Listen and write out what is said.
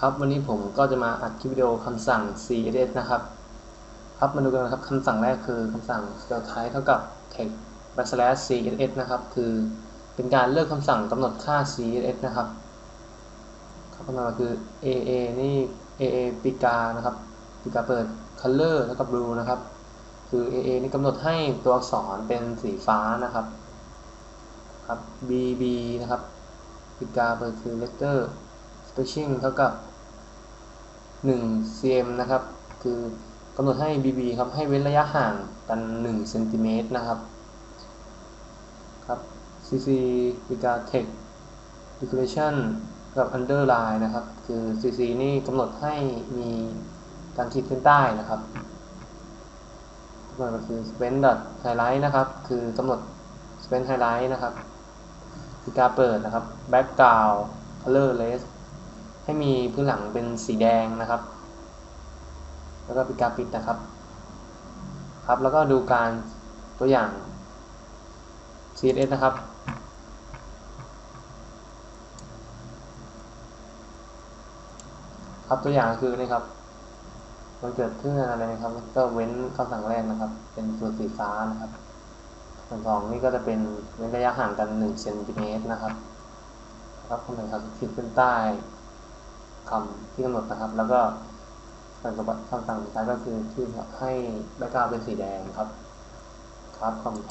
ครับวันนี้ผมก็จะมาอัดคลิปวิดีโอคำสั่ง css นะครับ ครับมาดูกันนะครับคำสั่งแรกคือคำสั่ง scale type เท่ากับ text backslash css นะครับ คือเป็นการเลือกคำสั่งกำหนดค่า css นะครับครับคำสั่งคือ aa นี่ aa ปีกานะครับปีกาเปิด color เท่ากับ blue นะครับ คือ aa นี่กำหนดให้ตัวอักษรเป็นสีฟ้านะครับครับ bb นะครับปีกาเปิดคือ letter spacing เท่ากับ 1 cm นะครับ คือกำหนดให้ bb ครับ ให้เว้นระยะห่างกัน1เซนติเมตรนะครับ ครับ cc ปีกา text decoration กับ underline นะครับ คือ cc นี่กำหนดให้มีการขีดเส้นใต้นะครับก็คือ spend dot highlight นะครับ คือกำหนด spend highlight นะครับปีกาเปิดนะครับ background colorless ให้มีพื้นหลังเป็นสีแดงนะครับ แล้วก็ปีกาปิดนะครับ ครับ แล้วก็ดูการตัวอย่าง CSS นะครับครับตัวอย่างคือนี่ครับมันเกิดขึ้นอะไรนะครับ ก็เว้นคำสั่งแรกนะครับ เป็นตัวนสีฟ้านะครับส่วนสองนี่ก็จะเป็นเว้นระยะห่างกัน1เซนติเมตรนะครับครับคำสั่งครับขีดเส้นใต้ คำที่กำหนดนะครับ แล้วก็คำสั่งคำสั่งสุดท้ายก็คือที่ให้แบ็กกราวเป็นสีแดงครับ ครับขอบคุณ